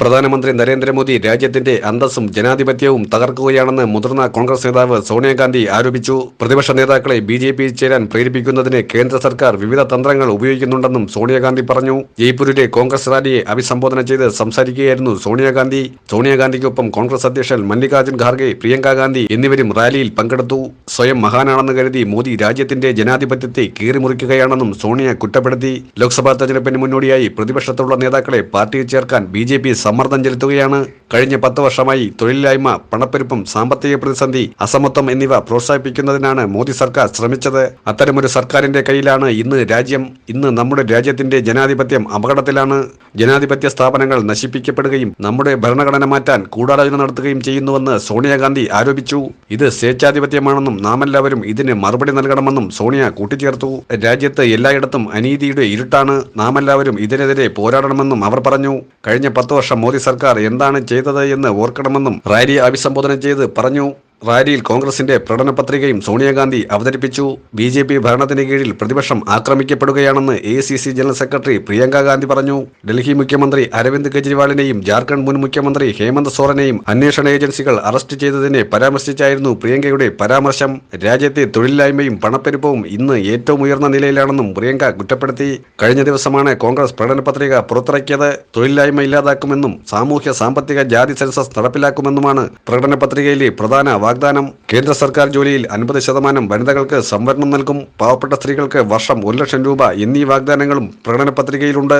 പ്രധാനമന്ത്രി നരേന്ദ്രമോദി രാജ്യത്തിന്റെ അന്തസ്സും ജനാധിപത്യവും തകർക്കുകയാണെന്ന് മുതിർന്ന കോൺഗ്രസ് നേതാവ് സോണിയാഗാന്ധി ആരോപിച്ചു. പ്രതിപക്ഷ നേതാക്കളെ ബി ജെ പിയിൽ ചേരാൻ പ്രേരിപ്പിക്കുന്നതിന് കേന്ദ്ര സർക്കാർ വിവിധ തന്ത്രങ്ങൾ ഉപയോഗിക്കുന്നുണ്ടെന്നും സോണിയാഗാന്ധി പറഞ്ഞു. ജയ്പൂരിലെ കോൺഗ്രസ് റാലിയെ അഭിസംബോധന ചെയ്ത് സംസാരിക്കുകയായിരുന്നു സോണിയാഗാന്ധി. സോണിയാഗാന്ധിക്കൊപ്പം കോൺഗ്രസ് അധ്യക്ഷൻ മല്ലികാർജുൻ ഖാർഗെ പ്രിയങ്ക ഗാന്ധി എന്നിവരും റാലിയിൽ പങ്കെടുത്തു. സ്വയം മഹാനാണെന്ന് കരുതി മോദി രാജ്യത്തിന്റെ ജനാധിപത്യത്തെ കീറിമുറിക്കുകയാണെന്നും സോണിയ കുറ്റപ്പെടുത്തി. ലോക്സഭാ തെരഞ്ഞെടുപ്പിന് മുന്നോടിയായി പ്രതിപക്ഷത്തുള്ള നേതാക്കളെ പാർട്ടിയിൽ ചേർക്കാൻ ബി ജെ പി സമ്മർദ്ദം ചെലുത്തുകയാണ് കഴിഞ്ഞ പത്ത് വർഷമായി തൊഴിലില്ലായ്മ പണപ്പെരുപ്പം സാമ്പത്തിക പ്രതിസന്ധി അസമത്വം എന്നിവ പ്രോത്സാഹിപ്പിക്കുന്നതിനാണ് മോദി സർക്കാർ ശ്രമിച്ചത്. അത്തരമൊരു സർക്കാരിന്റെ കയ്യിലാണ് ഇന്ന് രാജ്യം. ഇന്ന് നമ്മുടെ രാജ്യത്തിന്റെ ജനാധിപത്യം അപകടത്തിലാണ്. ജനാധിപത്യ സ്ഥാപനങ്ങൾ നശിപ്പിക്കപ്പെടുകയും നമ്മുടെ ഭരണഘടന മാറ്റാൻ ഗൂഢാലോചന നടത്തുകയും ചെയ്യുന്നുവെന്ന് സോണിയാഗാന്ധി ആരോപിച്ചു. ഇത് സ്വേച്ഛാധിപത്യമാണെന്നും നാമെല്ലാവരും ഇതിന് മറുപടി നൽകണമെന്നും സോണിയ കൂട്ടിച്ചേർത്തു. രാജ്യത്ത് എല്ലായിടത്തും അനീതിയുടെ ഇരുട്ടാണ്. നാമെല്ലാവരും ഇതിനെതിരെ പോരാടണമെന്നും അവർ പറഞ്ഞു. കഴിഞ്ഞ പത്ത് വർഷം മോദി സർക്കാർ എന്താണ് ചെയ്തത് എന്ന് ഓർക്കണമെന്നും റാലിയെ അഭിസംബോധന ചെയ്ത് പറഞ്ഞു. റാലിയിൽ കോൺഗ്രസിന്റെ പ്രകടന പത്രികയും സോണിയാഗാന്ധി അവതരിപ്പിച്ചു. ബി ജെ പി ഭരണത്തിന് കീഴിൽ പ്രതിപക്ഷം ആക്രമിക്കപ്പെടുകയാണെന്ന് A C C general secretary Priyanka Gandhi പറഞ്ഞു. ഡൽഹി മുഖ്യമന്ത്രി അരവിന്ദ് കെജ്രിവാളിനെയും ജാർഖണ്ഡ് മുൻ മുഖ്യമന്ത്രി ഹേമന്ത് സോറനെയും അന്വേഷണ ഏജൻസികൾ അറസ്റ്റ് ചെയ്തതിനെ പരാമർശിച്ചായിരുന്നു പ്രിയങ്കയുടെ പരാമർശം. രാജ്യത്തെ തൊഴിലില്ലായ്മയും പണപ്പെരുപ്പവും ഇന്ന് ഏറ്റവും ഉയർന്ന നിലയിലാണെന്നും പ്രിയങ്ക കുറ്റപ്പെടുത്തി. കഴിഞ്ഞ ദിവസമാണ് കോൺഗ്രസ് പ്രകടന പത്രിക പുറത്തിറക്കിയത്. തൊഴിലില്ലായ്മ ഇല്ലാതാക്കുമെന്നും സാമൂഹ്യ സാമ്പത്തിക ജാതി സെൻസസ് നടപ്പിലാക്കുമെന്നുമാണ് പ്രകടന പത്രികയിലെ പ്രധാന വാഗ്ദാനം. കേന്ദ്ര സർക്കാർ ജോലിയിൽ അൻപത് ശതമാനം വനിതകൾക്ക് സംവരണം നൽകും. പാവപ്പെട്ട സ്ത്രീകൾക്ക് വർഷം ഒരു ലക്ഷം രൂപ എന്നീ വാഗ്ദാനങ്ങളും പ്രകടന പത്രികയിലുണ്ട്